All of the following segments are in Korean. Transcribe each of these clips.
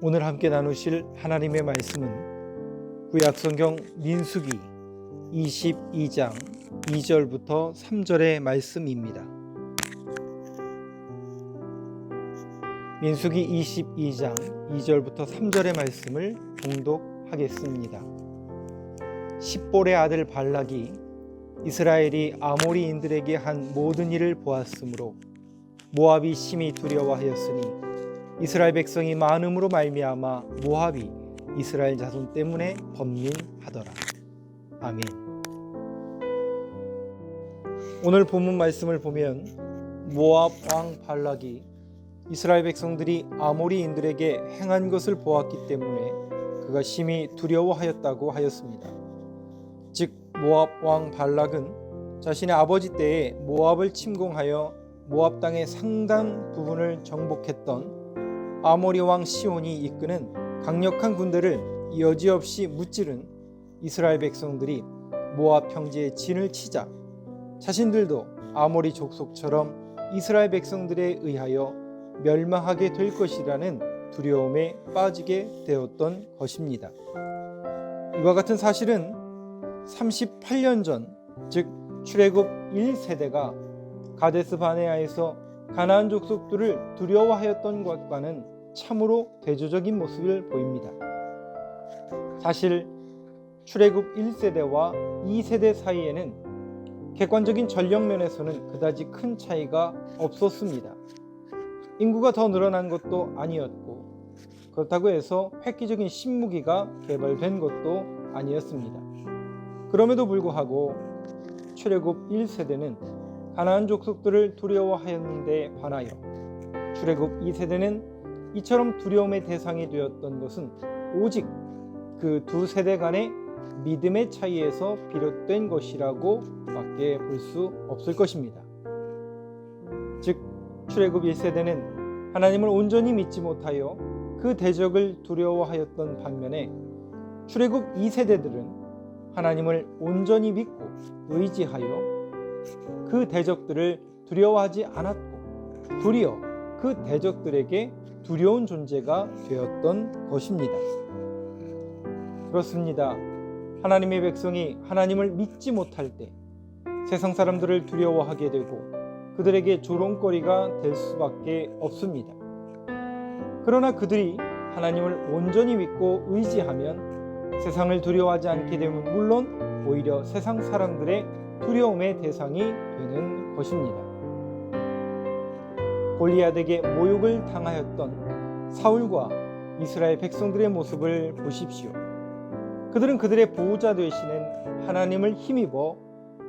오늘 함께 나누실 하나님의 말씀은 구약성경 민수기 22장 2절부터 3절의 말씀입니다. 민수기 22장 2절부터 3절의 말씀을 봉독하겠습니다. 십볼의 아들 발락이 이스라엘이 아모리인들에게 한 모든 일을 보았으므로 모압이 심히 두려워하였으니 이스라엘 백성이 많음으로 말미암아 모압이 이스라엘 자손 때문에 번민하더라. 아멘. 오늘 본문 말씀을 보면 모압 왕 발락이 이스라엘 백성들이 아모리인들에게 행한 것을 보았기 때문에 그가 심히 두려워하였다고 하였습니다. 즉 모압 왕 발락은 자신의 아버지 때에 모압을 침공하여 모압 땅의 상당 부분을 정복했던 아모리 왕 시온이 이끄는 강력한 군대를 여지없이 무찌른 이스라엘 백성들이 모압 형제의 진을 치자 자신들도 아모리 족속처럼 이스라엘 백성들에 의하여 멸망하게 될 것이라는 두려움에 빠지게 되었던 것입니다. 이와 같은 사실은 38년 전, 즉 출애굽 1세대가 가데스 바네아에서 가나안 족속들을 두려워하였던 것과는 참으로 대조적인 모습을 보입니다. 사실 출애굽 1세대와 2세대 사이에는 객관적인 전력 면에서는 그다지 큰 차이가 없었습니다. 인구가 더 늘어난 것도 아니었고 그렇다고 해서 획기적인 신무기가 개발된 것도 아니었습니다. 그럼에도 불구하고 출애굽 1세대는 가나안 족속들을 두려워하였는데 반하여 출애굽 2세대는 이처럼 두려움의 대상이 되었던 것은 오직 그 두 세대 간의 믿음의 차이에서 비롯된 것이라고 밖에 볼 수 없을 것입니다. 즉 출애굽 1세대는 하나님을 온전히 믿지 못하여 그 대적을 두려워하였던 반면에 출애굽 2세대들은 하나님을 온전히 믿고 의지하여 그 대적들을 두려워하지 않았고 도리어 그 대적들에게 두려운 존재가 되었던 것입니다. 그렇습니다. 하나님의 백성이 하나님을 믿지 못할 때 세상 사람들을 두려워하게 되고 그들에게 조롱거리가 될 수밖에 없습니다. 그러나 그들이 하나님을 온전히 믿고 의지하면 세상을 두려워하지 않게 되면 물론 오히려 세상 사람들의 두려움의 대상이 되는 것입니다. 골리앗에게 모욕을 당하였던 사울과 이스라엘 백성들의 모습을 보십시오. 그들은 그들의 보호자 되시는 하나님을 힘입어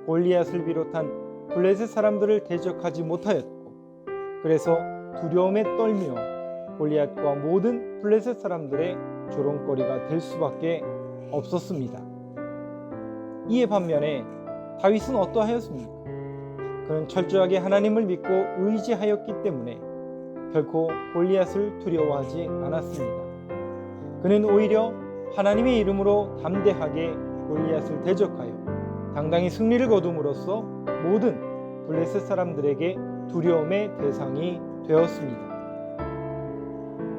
골리앗을 비롯한 블레셋 사람들을 대적하지 못하였고 그래서 두려움에 떨며 골리앗과 모든 블레셋 사람들의 조롱거리가 될 수밖에 없었습니다. 이에 반면에 다윗은 어떠하였습니까? 그는 철저하게 하나님을 믿고 의지하였기 때문에 결코 골리앗을 두려워하지 않았습니다. 그는 오히려 하나님의 이름으로 담대하게 골리앗을 대적하여 당당히 승리를 거둠으로써 모든 블레셋 사람들에게 두려움의 대상이 되었습니다.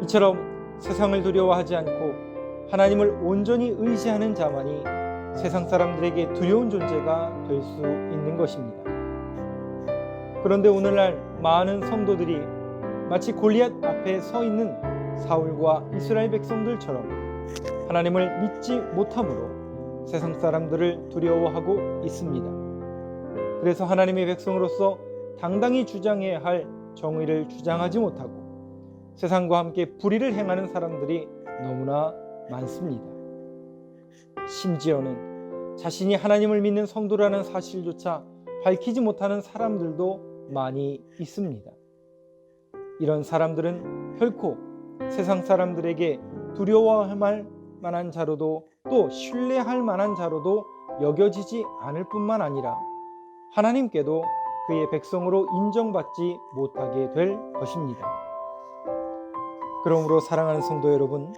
이처럼 세상을 두려워하지 않고 하나님을 온전히 의지하는 자만이 세상 사람들에게 두려운 존재가 될 수 있는 것입니다. 그런데 오늘날 많은 성도들이 마치 골리앗 앞에 서 있는 사울과 이스라엘 백성들처럼 하나님을 믿지 못함으로 세상 사람들을 두려워하고 있습니다. 그래서 하나님의 백성으로서 당당히 주장해야 할 정의를 주장하지 못하고 세상과 함께 불의를 행하는 사람들이 너무나 많습니다. 심지어는 자신이 하나님을 믿는 성도라는 사실조차 밝히지 못하는 사람들도 많이 있습니다. 이런 사람들은 결코 세상 사람들에게 두려워할 만한 자로도 또 신뢰할 만한 자로도 여겨지지 않을 뿐만 아니라 하나님께도 그의 백성으로 인정받지 못하게 될 것입니다. 그러므로 사랑하는 성도 여러분,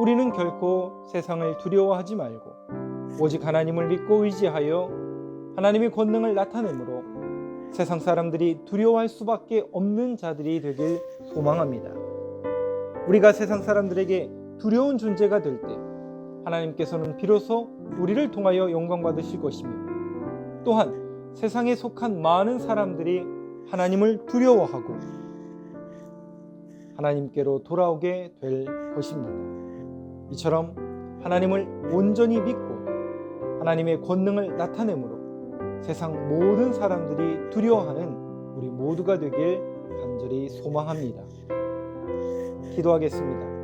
우리는 결코 세상을 두려워하지 말고 오직 하나님을 믿고 의지하여 하나님의 권능을 나타내므로 세상 사람들이 두려워할 수밖에 없는 자들이 되길 소망합니다. 우리가 세상 사람들에게 두려운 존재가 될 때 하나님께서는 비로소 우리를 통하여 영광 받으실 것이며 또한 세상에 속한 많은 사람들이 하나님을 두려워하고 하나님께로 돌아오게 될 것입니다. 이처럼 하나님을 온전히 믿고 하나님의 권능을 나타내므로 세상 모든 사람들이 두려워하는 우리 모두가 되길 간절히 소망합니다. 기도하겠습니다.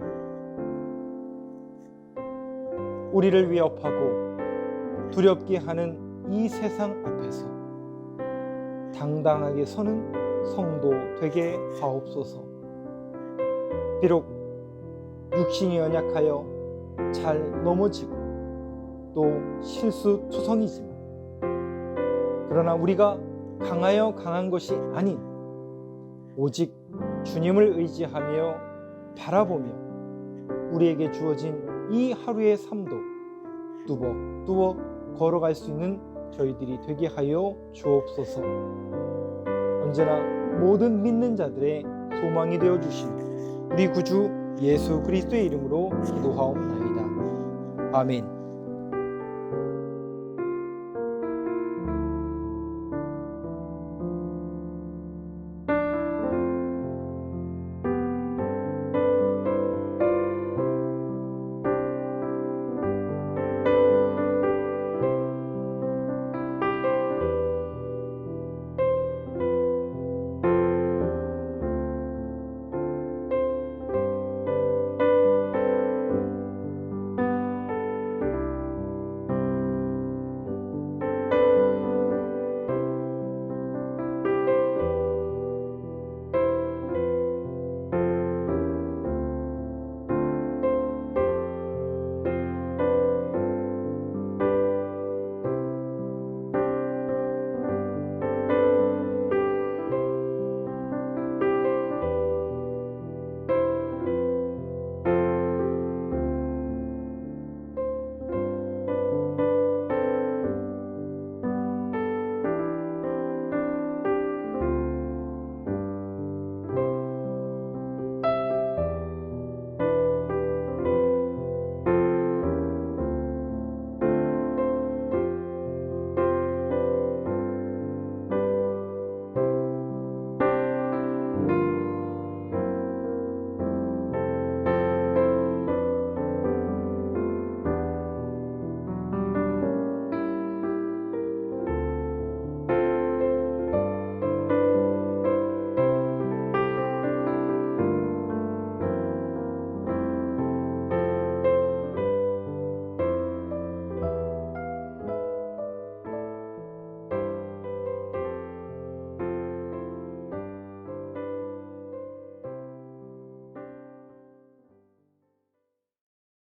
우리를 위협하고 두렵게 하는 이 세상 앞에서 당당하게 서는 성도 되게 하옵소서. 비록 육신이 연약하여 잘 넘어지고 또 실수투성이지만 그러나 우리가 강하여 강한 것이 아닌 오직 주님을 의지하며 바라보며 우리에게 주어진 이 하루의 삶도 뚜벅뚜벅 걸어갈 수 있는 저희들이 되게 하여 주옵소서. 언제나 모든 믿는 자들의 소망이 되어 주시는 우리 구주 예수 그리스도의 이름으로 기도하옵나이다. 아멘.